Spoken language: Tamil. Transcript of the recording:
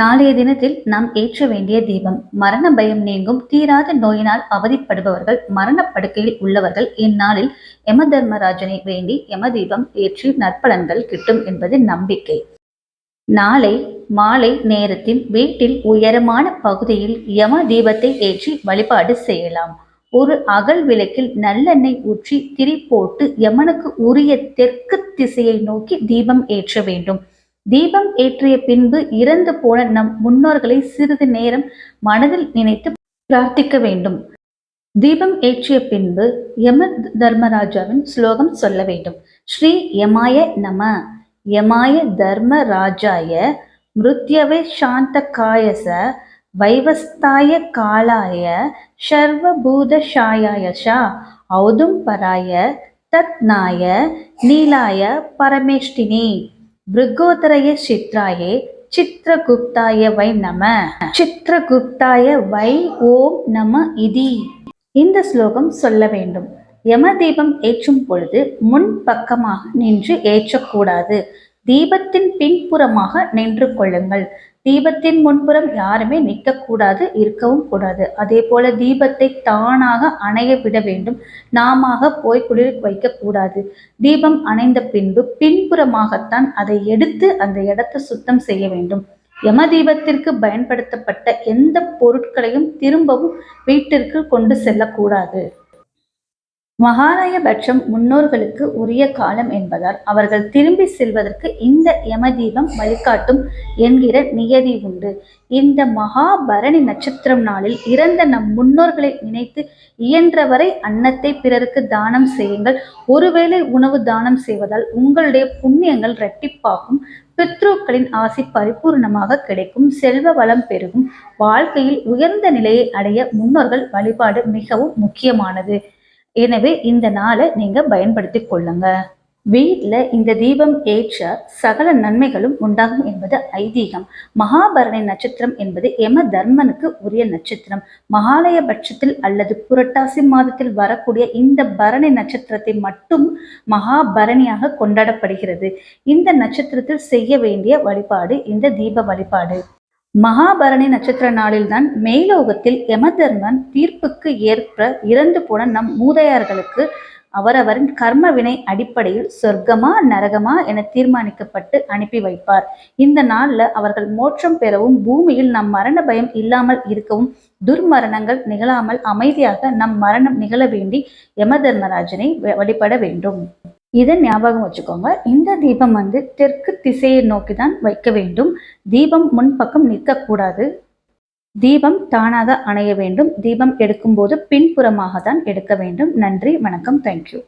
நாளைய தினத்தில் நாம் ஏற்ற வேண்டிய தீபம். மரண பயம் நீங்கும் தீராத நோயினால் அவதிப்படுபவர்கள் மரணப்படுக்கையில் உள்ளவர்கள் இந்நாளில் யம தர்மராஜனை வேண்டி யம தீபம் ஏற்றி நற்பலன்கள் கிட்டும் என்பது நம்பிக்கை. நாளை மாலை நேரத்தில் வீட்டில் உயரமான பகுதியில் யம தீபத்தை ஏற்றி வழிபாடு செய்யலாம். ஒரு அகல் விளக்கில் நல்லெண்ணெய் ஊற்றி திரி போட்டு யமனுக்கு உரிய தெற்கு திசையை நோக்கி தீபம் ஏற்ற வேண்டும். தீபம் ஏற்றிய பின்பு இறந்து போன நம் முன்னோர்களை சிறிது நேரம் மனதில் நினைத்து பிரார்த்திக்க வேண்டும். தீபம் ஏற்றிய பின்பு யம தர்மராஜாவின் ஸ்லோகம் சொல்ல வேண்டும். ஸ்ரீ யமாய நம. யமாய தர்மராஜாய. மிருத்யவே சாந்த காயச வைவஸ்தாய காலாய. சர்வபூதஷாயாய ஔதும் பராய. தத்நாய நீலாய பரமேஷ்டினி. பிருகோதரய சித்ராயே சித்திரகுப்தாய வை நம. சித்திரகுப்தாய வை ஓம் நம இதி. இந்த ஸ்லோகம் சொல்ல வேண்டும். யம தீபம் ஏற்றும் பொழுது முன் பக்கமாக நின்று ஏற்றக்கூடாது. தீபத்தின் பின்புறமாக நின்று கொள்ளுங்கள். தீபத்தின் முன்புறம் யாருமே நிற்கக்கூடாது இருக்கவும் கூடாது. அதே போல தீபத்தை தானாக அணைய விட வேண்டும். நாம போய் குளிர் வைக்கக்கூடாது தீபம் அணைந்த பின்பு பின்புறமாகத்தான் அதை எடுத்து அந்த இடத்தை சுத்தம் செய்ய வேண்டும். யம தீபத்திற்கு பயன்படுத்தப்பட்ட எந்த பொருட்களையும் திரும்பவும் வீட்டிற்கு கொண்டு செல்லக்கூடாது மகாலயபட்சம் முன்னோர்களுக்கு உரிய காலம் என்பதால் அவர்கள் திரும்பி செல்வதற்கு இந்த யமதீபம் வழிகாட்டும் என்கிற நியதி உண்டு. இந்த மகாபரணி நட்சத்திரம் நாளில் இறந்த நம் முன்னோர்களை நினைத்து இயன்றவரை அன்னத்தை பிறருக்கு தானம் செய்யுங்கள். ஒருவேளை உணவு தானம் செய்வதால் உங்களுடைய புண்ணியங்கள் இரட்டிப்பாகும். பித்ருக்களின் ஆசி பரிபூர்ணமாக கிடைக்கும். செல்வ வளம் பெருகும். வாழ்க்கையில் உயர்ந்த நிலையை அடைய முன்னோர்கள் வழிபாடு மிகவும் முக்கியமானது. எனவே இந்த நாளை நீங்க பயன்படுத்தி கொள்ளுங்க. வீட்டில் இந்த தீபம் ஏற்ற சகல நன்மைகளும் உண்டாகும் என்பது ஐதீகம். மகாபரணி நட்சத்திரம் என்பது எம தர்மனுக்கு உரிய நட்சத்திரம். மகாலய பட்சத்தில் அல்லது புரட்டாசி மாதத்தில் வரக்கூடிய இந்த பரணி நட்சத்திரத்தை மட்டும் மகாபரணியாக கொண்டாடப்படுகிறது. இந்த நட்சத்திரத்தில் செய்ய வேண்டிய வழிபாடு இந்த தீப வழிபாடு. மகாபரணி நட்சத்திர நாளில்தான் மேலோகத்தில் யமதர்மன் தீர்ப்புக்கு ஏற்ப இறந்து போன நம் மூதையார்களுக்கு அவரவரின் கர்ம வினை அடிப்படையில் சொர்க்கமா நரகமா என தீர்மானிக்கப்பட்டு அனுப்பி வைப்பார். இந்த நாள்ல அவர்கள் மோட்சம் பெறவும் பூமியில் நம் மரண பயம் இல்லாமல் இருக்கவும் துர்மரணங்கள் நிகழாமல் அமைதியாக நம் மரணம் நிகழ வேண்டி யமதர்மராஜனை வழிபட வேண்டும். இதை ஞாபகம் வச்சுக்கோங்க. இந்த தீபம் வந்து தெற்கு திசையை நோக்கி தான் வைக்க வேண்டும். தீபம் முன்பக்கம் நிற்கக்கூடாது. தீபம் தானாக அணைய வேண்டும். தீபம் எடுக்கும்போது பின்புறமாக தான் எடுக்க வேண்டும். நன்றி வணக்கம் தேங்க்யூ